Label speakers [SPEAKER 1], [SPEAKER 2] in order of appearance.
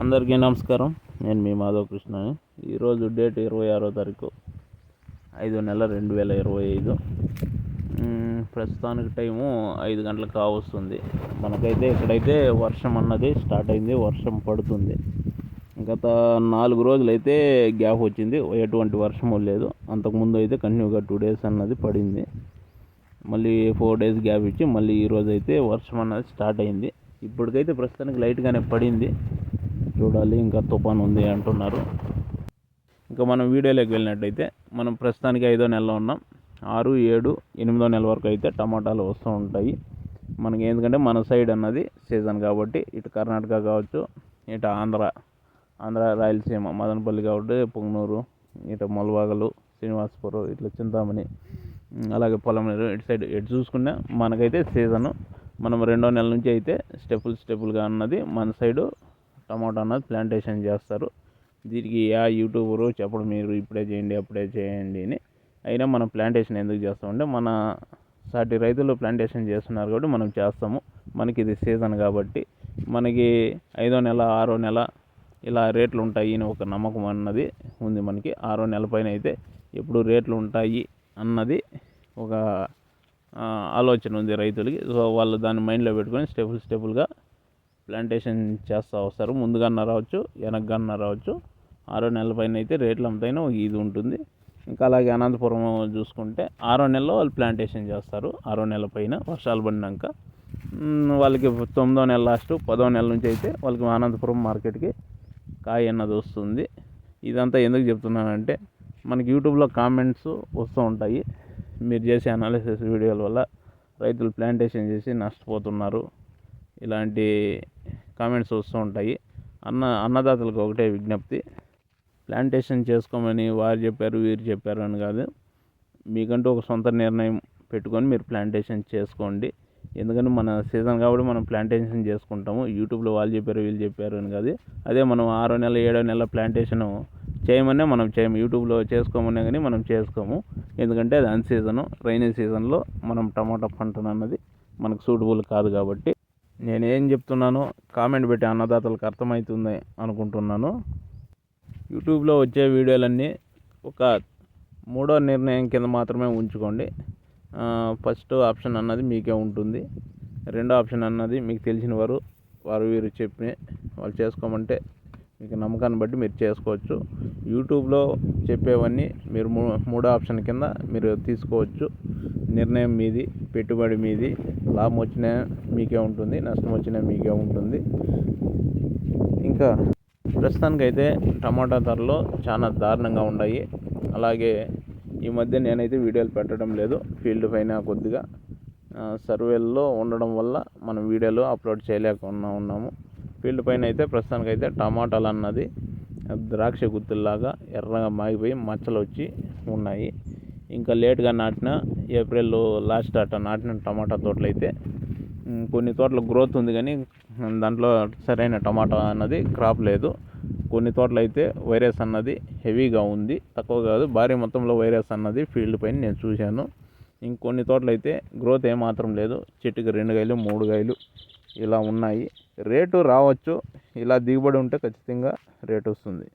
[SPEAKER 1] అందరికీ నమస్కారం. నేను మీ మాధవ కృష్ణ ఈరోజు డేట్ ఇరవై ఆరో తారీఖు. ఐదో నెల రెండు వేల ఇరవై ఐదు. ప్రస్తుతానికి టైము ఐదు గంటలకు కావస్తుంది. మనకైతే ఇక్కడైతే వర్షం అన్నది స్టార్ట్ అయింది. వర్షం పడుతుంది. గత నాలుగు రోజులు అయితే గ్యాప్ వచ్చింది. ఎటువంటి వర్షము లేదు. అంతకుముందు అయితే కంటిన్యూగా టూ డేస్ అన్నది పడింది. మళ్ళీ ఫోర్ డేస్ గ్యాప్ ఇచ్చి మళ్ళీ ఈరోజు అయితే వర్షం అన్నది స్టార్ట్ అయింది. ఇప్పటికైతే ప్రస్తుతానికి లైట్గానే పడింది. చూడాలి ఇంకా తుఫాన్ ఉంది అంటున్నారు. ఇంకా మనం వీడియోలోకి వెళ్ళినట్టయితే మనం ప్రస్తుతానికి ఐదో నెలలో ఉన్నాం. ఆరు ఏడు ఎనిమిదో నెల వరకు అయితే టమాటాలు వస్తూ ఉంటాయి. మనకి ఎందుకంటే మన సైడ్ అన్నది సీజన్ కాబట్టి ఇటు కర్ణాటక కావచ్చు ఇటు ఆంధ్ర ఆంధ్ర రాయలసీమ మదనపల్లి కాబట్టి పుంగనూరు ఇటు మొలవాగలు శ్రీనివాసపురం ఇట్లా చింతామణి అలాగే పొలంనేరు ఇటు సైడ్ ఎటు చూసుకున్నా మనకైతే సీజను. మనం రెండో నెల నుంచి అయితే స్టెప్పులు స్టెప్పులుగా అన్నది మన సైడు టమాటా అన్నది ప్లాంటేషన్ చేస్తారు. దీనికి ఆ యూట్యూబరు చెప్పడం మీరు ఇప్పుడే చేయండి అప్పుడే చేయండి అని. అయినా మనం ప్లాంటేషన్ ఎందుకు చేస్తామంటే మన సాటి రైతులు ప్లాంటేషన్ చేస్తున్నారు కాబట్టి మనం చేస్తాము. మనకి ఇది సీజన్ కాబట్టి మనకి ఐదో నెల ఆరో నెల ఇలా రేట్లు ఉంటాయి అని ఒక నమ్మకం అన్నది ఉంది మనకి. ఆరో నెల పైన అయితే ఎప్పుడు రేట్లు ఉంటాయి అన్నది ఒక ఆలోచన ఉంది రైతులకి. సో వాళ్ళు దాన్ని మైండ్లో పెట్టుకొని స్టెపుల్ స్టెపుల్గా ప్లాంటేషన్ చేస్తూ వస్తారు. ముందుగానే రావచ్చు వెనకగానే రావచ్చు. ఆరో నెలల పైన అయితే రేట్లు అంతైనా ఇది ఉంటుంది. ఇంకా అలాగే అనంతపురం చూసుకుంటే ఆరో నెలలో వాళ్ళు ప్లాంటేషన్ చేస్తారు. ఆరో నెల పైన వర్షాలు పడినాక వాళ్ళకి తొమ్మిదో నెల లాస్ట్ పదో నెల నుంచి అయితే వాళ్ళకి అనంతపురం మార్కెట్కి కాయ అన్నది వస్తుంది. ఇదంతా ఎందుకు చెప్తున్నానంటే మనకి యూట్యూబ్లో కామెంట్స్ వస్తూ ఉంటాయి. మీరు చేసే అనాలిసిస్ వీడియోల వల్ల రైతులు ప్లాంటేషన్ చేసి నష్టపోతున్నారు. ఇలాంటి కామెంట్స్ వస్తూ ఉంటాయి. అన్న అన్నదాతలకు ఒకటే విజ్ఞప్తి. ప్లాంటేషన్ చేసుకోమని వారు చెప్పారు వీరు చెప్పారు అని కాదు. మీకంటూ ఒక సొంత నిర్ణయం పెట్టుకొని మీరు ప్లాంటేషన్ చేసుకోండి. ఎందుకంటే మన సీజన్ కాబట్టి మనం ప్లాంటేషన్ చేసుకుంటాము. యూట్యూబ్లో వాళ్ళు చెప్పారు వీళ్ళు చెప్పారు అని కాదు. అదే మనం ఆరో నెల ఏడో నెల ప్లాంటేషన్ చేయమనే మనం చేయము యూట్యూబ్లో చేసుకోమనే కానీ మనం చేసుకోము. ఎందుకంటే అది అన్ సీజను రైనీ సీజన్లో మనం టమాటా పంటను అన్నది మనకు సూటబుల్ కాదు కాబట్టి. నేను ఏం చెప్తున్నానో కామెంట్ పెట్టి అన్నదాతలకు అర్థమవుతుంది అనుకుంటున్నాను. యూట్యూబ్లో వచ్చే వీడియోలన్నీ ఒక మూడో నిర్ణయం కింద మాత్రమే ఉంచుకోండి. ఫస్ట్ ఆప్షన్ అన్నది మీకే ఉంటుంది. రెండో ఆప్షన్ అన్నది మీకు తెలిసిన వారు వారు వీరు చెప్పి వాళ్ళు చేసుకోమంటే మీకు నమ్మకాన్ని బట్టి మీరు చేసుకోవచ్చు. యూట్యూబ్లో చెప్పేవన్నీ మీరు మూ- మూడో ఆప్షన్ కింద మీరు తీసుకోవచ్చు. నిర్ణయం మీది పెట్టుబడి మీది. లాభం వచ్చినా మీకే ఉంటుంది నష్టం వచ్చినా మీకే ఉంటుంది. ఇంకా ప్రస్తుతానికైతే టమాటా ధరలు చాలా దారుణంగా ఉన్నాయి. అలాగే ఈ మధ్య నేనైతే వీడియోలు పెట్టడం లేదు ఫీల్డ్ పైన కొద్దిగా సర్వేల్లో ఉండడం వల్ల మనం వీడియోలు అప్లోడ్ చేయలేకుండా ఉన్నాము. ఫీల్డ్ పైన అయితే ప్రస్తుతానికైతే టమాటాలు అన్నది ద్రాక్ష గుత్తుల్లాగా ఎర్రగా మాగిపోయి మచ్చలు వచ్చి ఉన్నాయి. ఇంకా లేట్గా నాటిన ఏప్రిల్ లాస్ట్ అట్ట నాటిన టమాటా తోటలు అయితే కొన్ని తోటలు గ్రోత్ ఉంది కానీ దాంట్లో సరైన టమాటా అన్నది క్రాప్ లేదు. కొన్ని తోటలు అయితే వైరస్ అన్నది హెవీగా ఉంది. తక్కువ కాదు భారీ మొత్తంలో వైరస్ అన్నది ఫీల్డ్ పైన నేను చూశాను. ఇంకొన్ని తోటలు అయితే గ్రోత్ ఏమాత్రం లేదు. చెట్టుకి రెండు కాయలు మూడు కాయలు ఇలా ఉన్నాయి. రేటు రావచ్చు ఇలా దిగుబడి ఉంటే ఖచ్చితంగా రేటు వస్తుంది.